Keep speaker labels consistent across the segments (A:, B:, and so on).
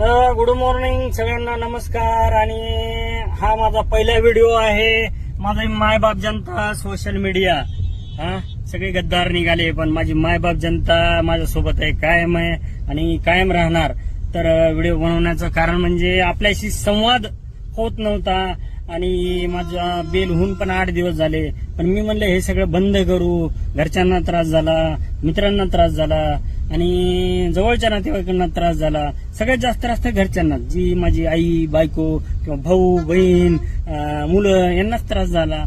A: Good morning सगळ्यांना नमस्कार. आणि हा माझा पहिला व्हिडिओ आहे. माझा मायबाप जनता सोशल मीडिया हा सगळे गद्दार निघाले पण माझी मायबाप जनता माझ्यासोबत आहे कायम आहे आणि कायम राहणार. तर व्हिडिओ बनवण्याचं कारण म्हणजे आपल्याशी संवाद होत नव्हता आणि माझा बेल होऊन पण आठ दिवस झाले. पण मी म्हणलं हे सगळं बंद करू. घरच्यांना त्रास झाला मित्रांना त्रास झाला. आणि जवळच्या नातेवाईकांना त्रास झाला. सगळ्यात जास्त त्रास तर घरच्यांना. जी माझी आई बायको किंवा भाऊ बहीण मुलं यांनाच त्रास झाला.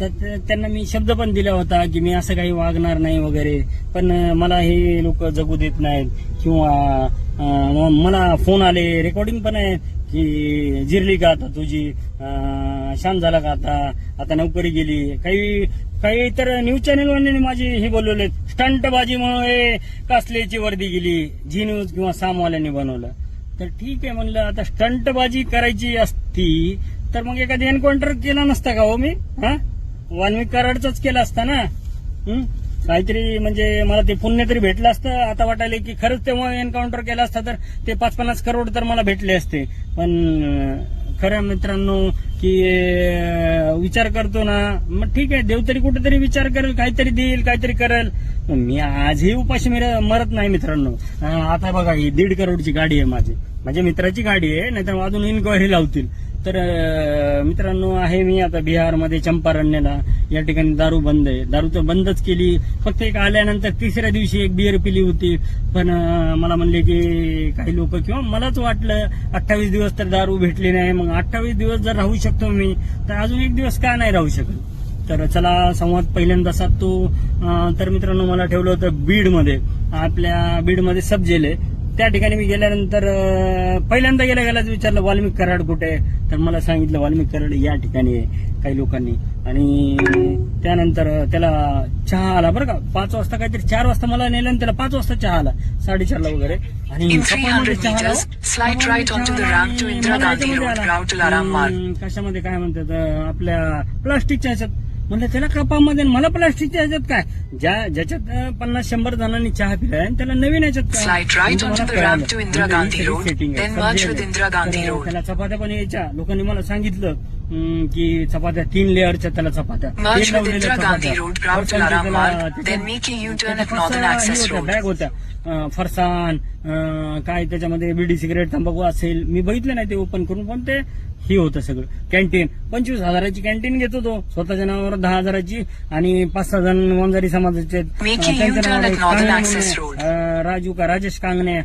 A: तर त्यांना मी शब्द पण दिला होता की मी असं काही वागणार नाही वगैरे. पण मला हे लोक जगू देत नाहीत. किंवा मला फोन आले. रेकॉर्डिंग पण आहे. की जिरली का आता तुझी अं, शांत झाला का आता? आता नोकरी गेली. काही काही तर न्यूज चॅनलवाल्यांनी माझी हे बोलवले स्टंटबाजीमुळे कासलेची वर्दी गेली. जी न्यूज किंवा सामवाल्यांनी बनवलं. तर ठीक आहे म्हणलं आता स्टंटबाजी करायची असती तर मग एखादी एन्काउंटर केला नसता का हो मी? हा? वाल्मिक कराडचाच केला असता ना? काहीतरी म्हणजे मला ते पुण्य तरी भेटलं असतं. आता वाटायला की खरंच तेव्हा एन्काउंटर केला असता तर ते पाच पन्नास करोड तर मला भेटले असते. पण खऱ्या खरं मित्रांनो की विचार करतो ना. मग ठीक आहे देव तरी कुठेतरी विचार करेल काहीतरी देईल काहीतरी करेल. मी आजही उपाशी मिर- मरत नाही मित्रांनो. आता बघा ही दीड करोडची गाडी आहे माझी. माझ्या मित्राची गाडी आहे नाहीतर अजून इन्क्वायरी लावतील. तर मित्रांनो आहे मी आता बिहारमध्ये चंपारण्याला. या ठिकाणी दारू बंद आहे. दारू तर बंदच केली. फक्त एक आल्यानंतर तिसऱ्या दिवशी एक बिअर पिली होती. पण मला म्हणले की काही लोक किंवा मलाच वाटलं अठ्ठावीस दिवस तर दारू भेटली नाही. मग अठ्ठावीस दिवस जर राहू शकतो मी तर अजून एक दिवस का नाही राहू शकत? तर चला संवाद पहिल्यांदा साधतो. तर मित्रांनो मला ठेवलं होतं बीडमध्ये. आपल्या बीडमध्ये सब जेल. आहे त्या ठिकाणी मी गेल्यानंतर पहिल्यांदा गेल्या गेल्याच विचारलं वाल्मिक कराड कुठे तर मला सांगितलं वाल्मिक कराड या ठिकाणी आहे काही लोकांनी. आणि त्यानंतर त्याला चहा आला. बरं का पाच वाजता काहीतरी चार वाजता मला नेलं आणि त्याला पाच वाजता चहा आला. साडेचारला वगैरे. आणि
B: In
A: कपाळमध्ये
B: 300
A: चहा आला.
B: meters, slide right onto the ramp to
A: आणि
B: Indira
A: मला
B: Gandhi
A: याच्यामध्ये
B: Road,
A: आला.
B: Rao Tullaram Marg.
A: हम्म, कशामध्ये काय म्हणतात आपल्या प्लास्टिकच्या ह्याच्यात. म्हणलं त्याला कपामध्ये मला प्लास्टिकच्या ह्याच्यात काय? ज्या ज्याच्यात पन्नास शंभर जणांनी चहा पिलाय आणि त्याला नवीन ह्याच्यात म्हणजे म्हणजे. त्याला चपात्या पण यायच्या. लोकांनी मला सांगितलं की चपात्या तीन लेअरच्या त्याला चपात्या. बॅग होत्या अं, काय त्याच्यामध्ये बिडी सिगरेट तंबाखू असेल मी बघितलं नाही ते ओपन करून पण ते हे होतं सगळं. कॅन्टीन पंचवीस हजाराची कॅन्टीन घेत होतो स्वतःच्या नावावर दहा हजाराची आणि पाच सहा जण वंजारी समाजाचे त्यांच्या नावावर राजू का राजेश कांगणे.